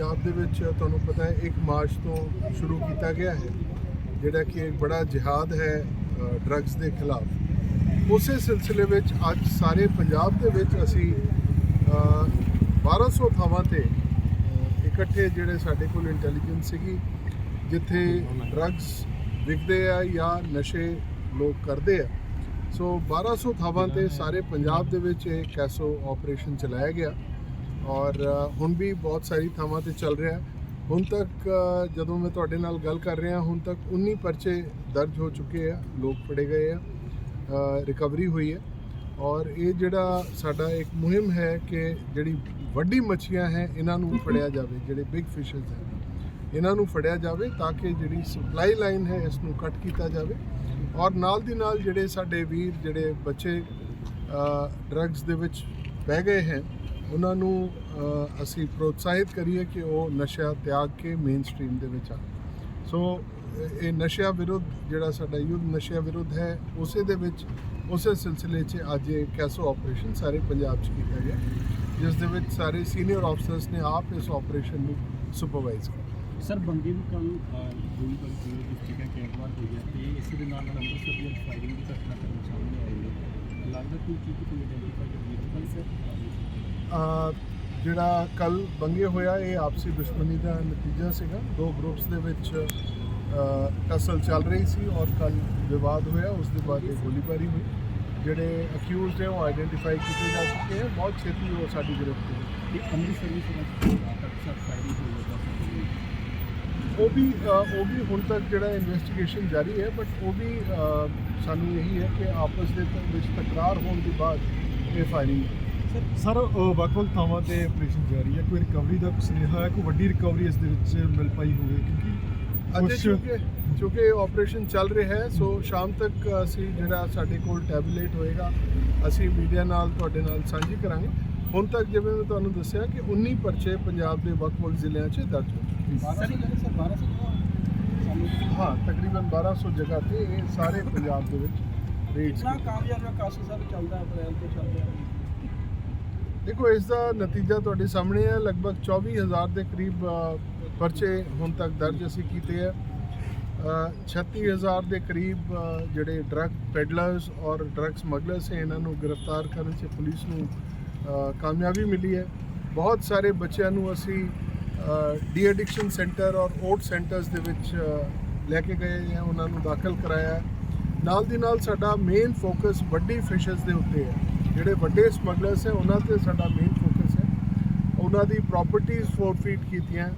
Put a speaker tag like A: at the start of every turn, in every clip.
A: ਪੰਜਾਬ ਦੇ ਵਿੱਚ ਤੁਹਾਨੂੰ ਪਤਾ ਹੈ 1 ਮਾਰਚ ਤੋਂ ਸ਼ੁਰੂ ਕੀਤਾ ਗਿਆ ਹੈ ਜਿਹੜਾ ਕਿ ਇੱਕ ਬੜਾ ਜਿਹਾਦ ਹੈ ਡਰੱਗਸ ਦੇ ਖਿਲਾਫ। ਉਸੇ ਸਿਲਸਿਲੇ ਵਿੱਚ ਅੱਜ ਸਾਰੇ ਪੰਜਾਬ ਦੇ ਵਿੱਚ ਅਸੀਂ ਅ, 1200 ਥਾਵਾਂ ਤੇ ਇਕੱਠੇ ਜਿਹੜੇ ਸਾਡੇ ਕੋਲ ਇੰਟੈਲੀਜੈਂਸ ਸੀਗੀ ਜਿੱਥੇ ਡਰੱਗਸ ਵਿਕਦੇ ਆ ਜਾਂ ਨਸ਼ੇ ਲੋਕ ਕਰਦੇ ਆ। ਸੋ 1200 ਥਾਵਾਂ ਤੇ ਸਾਰੇ ਪੰਜਾਬ ਦੇ ਵਿੱਚ ਇਹ ਕੈਸੋ ਆਪਰੇਸ਼ਨ ਚਲਾਇਆ ਗਿਆ। ਔਰ ਹੁਣ ਵੀ ਬਹੁਤ ਸਾਰੀ ਥਾਵਾਂ ਤੇ ਚੱਲ ਰਿਹਾ ਹੁਣ ਤੱਕ ਜਦੋਂ ਮੈਂ ਤੁਹਾਡੇ ਨਾਲ ਗੱਲ ਕਰ ਰਿਹਾ, ਹੁਣ ਤੱਕ 19 ਪਰਚੇ ਦਰਜ ਹੋ ਚੁੱਕੇ ਆ, ਲੋਕ ਫੜੇ ਗਏ ਆ ਰਿਕਵਰੀ ਹੋਈ ਹੈ। ਔਰ ਇਹ ਜਿਹੜਾ ਸਾਡਾ ਇੱਕ ਮੁਹਿੰਮ ਹੈ ਕਿ ਜਿਹੜੀ ਵੱਡੀ ਮੱਛੀਆਂ ਹੈ, ਇਹਨਾਂ ਨੂੰ ਫੜਿਆ ਜਾਵੇ, ਜਿਹੜੇ ਬਿਗ ਫਿਸ਼ਸ ਹੈ। ਇਹਨਾਂ ਨੂੰ ਫੜਿਆ ਜਾਵੇ ਤਾਂ ਕਿ ਜਿਹੜੀ ਸਪਲਾਈ ਲਾਈਨ ਹੈ, ਇਸ ਨੂੰ ਕੱਟ ਕੀਤਾ ਜਾਵੇ। ਔਰ ਨਾਲ ਦੀ ਨਾਲ ਜਿਹੜੇ ਸਾਡੇ ਵੀਰ, ਜਿਹੜੇ ਬੱਚੇ ਡਰੱਗਸ ਦੇ ਵਿੱਚ ਪੈ ਗਏ ਹੈ ਉਹਨਾਂ ਨੂੰ ਅਸੀਂ ਪ੍ਰੋਤਸਾਹਿਤ ਕਰੀਏ ਕਿ ਉਹ ਨਸ਼ਾ ਤਿਆਗ ਕੇ ਮੇਨ ਸਟ੍ਰੀਮ ਦੇ ਵਿੱਚ ਆਉਣ। ਸੋ ਇਹ- ਇਹ ਨਸ਼ਿਆਂ ਵਿਰੁੱਧ ਜਿਹੜਾ ਸਾਡਾ ਯੁੱਧ ਨਸ਼ਿਆਂ ਵਿਰੁੱਧ ਹੈ, ਉਸੇ ਦੇ ਵਿੱਚ, ਉਸੇ ਸਿਲਸਿਲੇ 'ਚ ਅੱਜ ਇਹ ਕੈਸੋ ਆਪਰੇਸ਼ਨ ਸਾਰੇ ਪੰਜਾਬ 'ਚ ਕੀਤਾ ਗਿਆ। ਜਿਸ ਦੇ ਵਿੱਚ ਸਾਰੇ ਸੀਨੀਅਰ ਆਫਸਰਸ ਨੇ ਆਪ ਇਸ ਆਪਰੇਸ਼ਨ ਨੂੰ ਸੁਪਰਵਾਈਜ਼ ਕੀਤਾ।
B: ਸਰ ਬੰਗੇ ਨੂੰ ਕੱਲ ਗੋਲੀ ਬਾਰੀ ਦੀ ਡਿਸਟ੍ਰਿਕਟ ਹੈ ਕੈਂਟਵਾਰ ਹੋਈ ਹੈ, ਤੇ ਇਸੇ ਦੇ ਨਾਲ ਨਾਲ ਅੰਮ੍ਰਿਤਸਰ ਦੀ ਫਾਇਰਿੰਗ ਦੀ ਘਟਨਾ ਸਾਹਮਣੇ ਆਈ ਹੈ। ਲੱਗਦਾ ਕੋਈ ਚੀਜ਼ ਕੋਈ ਆਇਡੈਂਟੀਫਾਈ ਕਰ ਲਈ ਸਰ
A: ਜਿਹੜਾ ਕੱਲ ਬੰਗੇ ਹੋਇਆ ਇਹ ਆਪਸੀ ਦੁਸ਼ਮਣੀ ਦਾ ਨਤੀਜਾ ਸੀਗਾ। ਦੋ ਗਰੁੱਪਸ ਦੇ ਵਿੱਚ ਅ, ਟਸਲ ਚੱਲ ਰਹੀ ਸੀ ਔਰ ਕੱਲ ਵਿਵਾਦ ਹੋਇਆ ਉਸ ਦੇ ਬਾਅਦ ਇਹ ਗੋਲੀਬਾਰੀ ਹੋਈ। ਜਿਹੜੇ ਅਕਿਊਜ਼ਡ ਹੈ ਉਹ ਆਇਡੈਂਟੀਫਾਈ ਕੀਤੇ ਜਾ ਚੁੱਕੇ ਹੈ ਬਹੁਤ ਛੇਤੀ ਉਹ ਸਾਡੀ ਗ੍ਰਿਫਤ
B: ਤੇ ਅੰਮ੍ਰਿਤਸਰ ਹੈ
A: ਉਹ ਵੀ ਉਹ ਵੀ ਹੁਣ ਤੱਕ ਜਿਹੜਾ ਇਨਵੈਸਟੀਗੇਸ਼ਨ ਜਾਰੀ ਹੈ ਬਟ ਉਹ ਵੀ ਸਾਨੂੰ ਇਹੀ ਹੈ ਕਿ ਆਪਸ ਦੇ ਵਿੱਚ ਤਕਰਾਰ ਹੋਣ ਦੇ ਬਾਅਦ ਇਹ ਫਾਇਰਿੰਗ
C: ਸਰ ਵੱਖ-ਵੱਖ ਥਾਵਾਂ ਤੇ ਆਪਰੇਸ਼ਨ ਜਾਰੀ ਹੈ। ਕੋਈ ਰਿਕਵਰੀ ਦਾ ਕੋਈ ਸੁਨੇਹਾ ਹੈ? ਕੋਈ ਵੱਡੀ ਰਿਕਵਰੀ ਇਸ ਦੇ ਵਿੱਚ ਮਿਲ ਪਾਈ ਹੋਵੇ? ਕਿਉਂਕਿ
A: ਅਜੇ ਚੁੱਕੇ ਚੁੱਕੇ ਆਪਰੇਸ਼ਨ ਚੱਲ ਰਿਹਾ ਹੈ ਸੋ ਸ਼ਾਮ ਤੱਕ ਅਸੀਂ ਜਿਹੜਾ ਸਾਡੇ ਕੋਲ ਟੈਬਲੇਟ ਹੋਏਗਾ। ਅਸੀਂ ਮੀਡੀਆ ਨਾਲ ਤੁਹਾਡੇ ਨਾਲ ਸਾਂਝੀ ਕਰਾਂਗੇ। ਹੁਣ ਤੱਕ ਜਿਵੇਂ ਮੈਂ ਤੁਹਾਨੂੰ ਦੱਸਿਆ ਕਿ 19 ਪਰਚੇ ਪੰਜਾਬ ਦੇ ਵੱਖ-ਵੱਖ ਜ਼ਿਲ੍ਹਿਆਂ 'ਚ ਦਰਜ ਹੋ ਚੁੱਕੇ
B: 1200 ਜਿਹੜੇ ਸਰ 1200 ਸਾਨੂੰ
A: ਹਨ। ਹਾਂ ਤਕਰੀਬਨ 1200 ਜਗ੍ਹਾ ਤੇ ਇਹ ਸਾਰੇ ਪੰਜਾਬ ਦੇ ਵਿੱਚ ਰੇਟਸ
B: ਕਿੰਨਾ ਕਾਮਯਾਬ ਕਾਸ਼ੀ ਸਾਹਿਬ ਚੱਲਦਾ ਅਪ੍ਰੈਲ ਤੋਂ ਚੱਲ ਰਿਹਾ
A: ਦੇਖੋ ਇਸ ਦਾ ਨਤੀਜਾ ਤੁਹਾਡੇ ਸਾਹਮਣੇ ਹੈ। ਲਗਭਗ 24000 ਦੇ ਕਰੀਬ ਪਰਚੇ ਹੁਣ ਤੱਕ ਦਰਜ ਅਸੀਂ ਕੀਤੇ ਹੈ ਅ, 36000 ਦੇ ਕਰੀਬ ਜਿਹੜੇ ਡਰੱਗ ਪੈਡਲਰਸ ਔਰ ਡਰੱਗ ਸਮਗਲਰਸ ਹੈ ਇਹਨਾਂ ਨੂੰ ਗ੍ਰਿਫਤਾਰ ਕਰਨ 'ਚ ਪੁਲਿਸ ਨੂੰ ਕਾਮਯਾਬੀ ਮਿਲੀ ਹੈ। ਬਹੁਤ ਸਾਰੇ ਬੱਚਿਆਂ ਨੂੰ ਅਸੀਂ ਡੀ ਐਡਿਕਸ਼ਨ ਸੈਂਟਰ ਔਰ ਓਟ ਸੈਂਟਰਸ ਦੇ ਵਿੱਚ ਲੈ ਕੇ ਗਏ ਹਾਂ ਉਹਨਾਂ ਨੂੰ ਦਾਖਲ ਕਰਾਇਆ ਨਾਲ ਦੀ ਨਾਲ ਸਾਡਾ ਮੇਨ ਫੋਕਸ ਵੱਡੀ ਫਿਸ਼ਸ ਦੇ ਉੱਤੇ ਹੈ। ਜਿਹੜੇ ਵੱਡੇ ਸਮਗਲਰਸ ਹੈ ਉਹਨਾਂ ਤੇ ਸਾਡਾ ਮੇਨ ਫੋਕਸ ਹੈ। ਉਹਨਾਂ ਦੀ ਪ੍ਰਾਪਰਟੀਆਂ ਫੋਰਫੀਟ ਕੀਤੀਆਂ।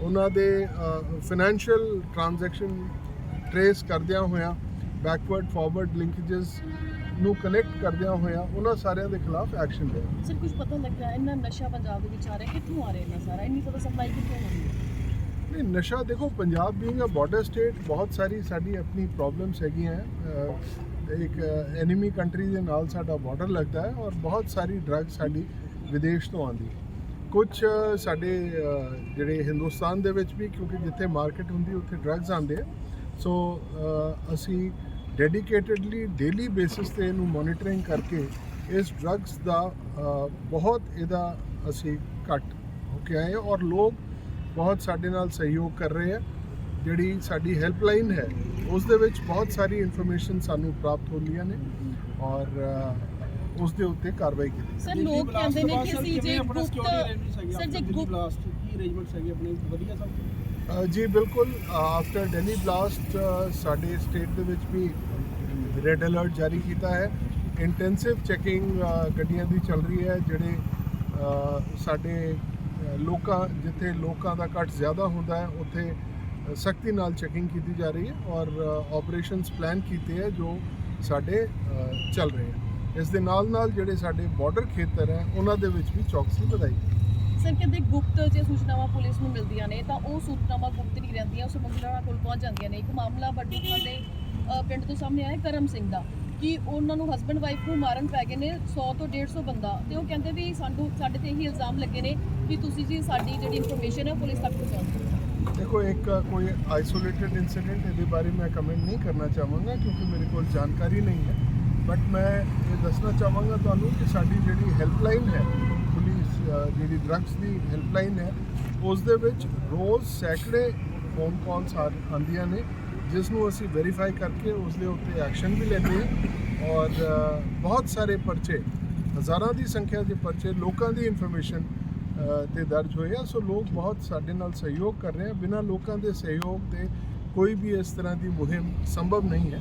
A: ਉਹਨਾਂ ਦੇ ਫਾਈਨੈਂਸ਼ੀਅਲ ਟ੍ਰਾਂਜੈਕਸ਼ਨ ਟਰੇਸ ਕਰਦਿਆਂ ਹੋਇਆਂ ਬੈਕਵਰਡ ਫਾਰਵਰਡ ਲਿੰਕੇजेस ਨੂੰ ਕਨੈਕਟ ਕਰਦਿਆਂ ਹੋਇਆਂ ਉਹਨਾਂ ਸਾਰਿਆਂ ਦੇ ਖਿਲਾਫ ਐਕਸ਼ਨ ਲਿਆ।
D: ਸਰ ਕੁਝ ਪਤਾ ਲੱਗਾ ਇੰਨਾ ਨਸ਼ਾ ਪੰਜਾਬ ਦੇ ਵਿੱਚ ਆ ਰਿਹਾ ਕਿੱਥੋਂ ਆ ਰਿਹਾ ਇੰਨਾ ਸਾਰਾ? ਇੰਨੀ ਜ਼ਿਆਦਾ ਸਪਲਾਈ ਕਿੱਥੋਂ ਹੋ ਰਹੀ ਹੈ?
A: ਨਹੀਂ ਨਸ਼ਾ ਦੇਖੋ Punjab being a border state ਬਹੁਤ ਸਾਰੀ ਸਾਡੀ ਆਪਣੀ ਪ੍ਰੋਬਲਮਸ ਹੈਗੀਆਂ ਇੱਕ ਐਨੀਮੀ ਕੰਟਰੀ ਦੇ ਨਾਲ ਸਾਡਾ ਬਾਰਡਰ ਲੱਗਦਾ ਹੈ ਔਰ ਬਹੁਤ ਸਾਰੀ ਡਰੱਗ ਸਾਡੀ ਵਿਦੇਸ਼ ਤੋਂ ਆਉਂਦੀ ਹੈ। ਕੁਝ ਸਾਡੇ ਜਿਹੜੇ ਹਿੰਦੁਸਤਾਨ ਦੇ ਵਿੱਚ ਵੀ ਕਿਉਂਕਿ ਜਿੱਥੇ ਮਾਰਕੀਟ ਹੁੰਦੀ ਉੱਥੇ ਡਰੱਗਸ ਆਉਂਦੇ ਆ ਸੋ ਅਸੀਂ ਡੈਡੀਕੇਟਡਲੀ ਡੇਲੀ ਬੇਸਿਸ ਤੇ ਇਹਨੂੰ ਮੋਨੀਟਰਿੰਗ ਕਰਕੇ ਇਸ ਡਰੱਗਸ ਦਾ ਬਹੁਤ ਇਹਦਾ ਅਸੀਂ ਘੱਟ ਹੋ ਕੇ ਆਏ ਔਰ ਲੋਕ ਬਹੁਤ ਸਾਡੇ ਨਾਲ ਸਹਿਯੋਗ ਕਰ ਰਹੇ ਆ ਜਿਹੜੀ ਸਾਡੀ ਹੈਲਪਲਾਈਨ ਹੈ ਉਸ ਦੇ ਵਿੱਚ ਬਹੁਤ ਸਾਰੀ ਇਨਫੋਰਮੇਸ਼ਨ ਸਾਨੂੰ ਪ੍ਰਾਪਤ ਹੁੰਦੀਆਂ ਨੇ ਔਰ ਉਸ ਦੇ ਉੱਤੇ ਕਾਰਵਾਈ ਕੀਤੀ
D: ਸਰ ਲੋਕ ਕਹਿੰਦੇ ਨੇ ਕਿ ਅਸੀਂ ਜੇ ਗੁਪਤ ਸਰ ਜੇ ਗੁਪਤ
B: ਬਲਾਸਟ ਕੀ ਅਰੇਂਜਮੈਂਟਸ ਹੈਗੇ ਆਪਣੇ ਵਧੀਆ ਸਭ
A: ਜੀ ਬਿਲਕੁਲ ਆਫਟਰ ਦਿੱਲੀ ਬਲਾਸਟ ਸਾਡੇ ਸਟੇਟ ਦੇ ਵਿੱਚ ਵੀ ਰੈੱਡ ਅਲਰਟ ਜਾਰੀ ਕੀਤਾ ਹੈ। ਇੰਟੈਂਸਿਵ ਚੈਕਿੰਗ ਗੱਡੀਆਂ ਦੀ ਚੱਲ ਰਹੀ ਹੈ ਜਿਹੜੇ ਸਾਡੇ ਲੋਕਾਂ ਜਿੱਥੇ ਲੋਕਾਂ ਦਾ ਘੱਟ ਜ਼ਿਆਦਾ ਹੁੰਦਾ ਹੈ ਉੱਥੇ ਸਖਤੀ ਨਾਲ ਚੈਕਿੰਗ ਕੀਤੀ ਜਾ ਰਹੀ ਹੈ ਔਰ ਆਪਰੇਸ਼ਨਸ ਪਲਾਨ ਕੀਤੇ ਹੈ ਜੋ ਸਾਡੇ ਚੱਲ ਰਹੇ ਹੈ। ਇਸ ਦੇ ਨਾਲ ਨਾਲ ਜਿਹੜੇ ਸਾਡੇ ਬਾਰਡਰ ਖੇਤਰ ਹੈ, ਉਹਨਾਂ ਦੇ ਵਿੱਚ ਵੀ ਚੌਕਸੀ ਵਧਾਈ
D: ਸਰ, ਕਹਿੰਦੇ ਗੁਪਤ ਜੇ ਸੂਚਨਾਵਾਂ ਪੁਲਿਸ ਨੂੰ ਮਿਲਦੀਆਂ ਨੇ, ਤਾਂ ਉਹ ਸੂਚਨਾਵਾਂ ਗੁਪਤ ਨਹੀਂ ਰਹਿੰਦੀਆਂ ਉਸ ਮੰਗਲਵਾਰ ਕੋਲ ਪਹੁੰਚ ਜਾਂਦੀਆਂ ਨੇ। ਇੱਕ ਮਾਮਲਾ ਵੱਡੂਖਾ ਦੇ ਪਿੰਡ ਤੋਂ ਸਾਹਮਣੇ ਆਇਆ ਕਰਮ ਸਿੰਘ ਦਾ, ਕਿ ਉਹਨਾਂ ਨੂੰ ਹਸਬੰਡ ਵਾਈਫ ਨੂੰ ਮਾਰਨ ਪੈ ਗਏ ਨੇ 100 ਤੋਂ 150 ਬੰਦਾ। ਤੇ ਉਹ ਕਹਿੰਦੇ ਵੀ ਸਾਨੂੰ, ਸਾਡੇ ਤੇ ਇਹੀ ਇਲਜ਼ਾਮ ਲੱਗੇ ਨੇ ਕਿ ਤੁਸੀਂ ਜੀ ਸਾਡੀ ਜਿਹੜੀ ਇਨਫੋਰਮੇਸ਼ਨ ਹੈ ਪੁਲਿਸ ਤੱਕ ਪਹੁੰਚਾਉਂਦੇ
A: ਦੇਖੋ ਇੱਕ ਕੋਈ ਆਈਸੋਲੇਟਡ ਇਨਸੀਡੈਂਟ ਇਹਦੇ ਬਾਰੇ ਮੈਂ ਕਮੈਂਟ ਨਹੀਂ ਕਰਨਾ ਚਾਹਾਂਗਾ ਕਿਉਂਕਿ ਮੇਰੇ ਕੋਲ ਜਾਣਕਾਰੀ ਨਹੀਂ ਹੈ ਬਟ ਮੈਂ ਇਹ ਦੱਸਣਾ ਚਾਹਾਂਗਾ ਤੁਹਾਨੂੰ ਕਿ ਸਾਡੀ ਜਿਹੜੀ ਹੈਲਪਲਾਈਨ ਹੈ ਪੁਲਿਸ ਜਿਹੜੀ ਡਰੱਗਸ ਦੀ ਹੈਲਪਲਾਈਨ ਹੈ ਉਸ ਦੇ ਵਿੱਚ ਰੋਜ਼ ਸੈਂਕੜੇ ਫੋਨ ਕਾਲਸ ਆਉਂਦੀਆਂ ਨੇ ਜਿਸ ਨੂੰ ਅਸੀਂ ਵੈਰੀਫਾਈ ਕਰਕੇ ਉਸ ਦੇ ਉੱਤੇ ਐਕਸ਼ਨ ਵੀ ਲੈਂਦੇ ਹਾਂ ਔਰ ਬਹੁਤ ਸਾਰੇ ਪਰਚੇ ਹਜ਼ਾਰਾਂ ਦੀ ਸੰਖਿਆ ਦੇ ਪਰਚੇ ਲੋਕਾਂ ਦੀ ਇਨਫੋਰਮੇਸ਼ਨ ਤੇ ਦਰਜ ਹੋਏ ਆ। ਸੋ ਲੋਕ ਬਹੁਤ ਸਾਡੇ ਨਾਲ ਸਹਿਯੋਗ ਕਰ ਰਹੇ ਆ। ਬਿਨਾਂ ਲੋਕਾਂ ਦੇ ਸਹਿਯੋਗ ਦੇ ਕੋਈ ਵੀ ਇਸ ਤਰ੍ਹਾਂ ਦੀ ਮੁਹਿੰਮ ਸੰਭਵ ਨਹੀਂ ਹੈ।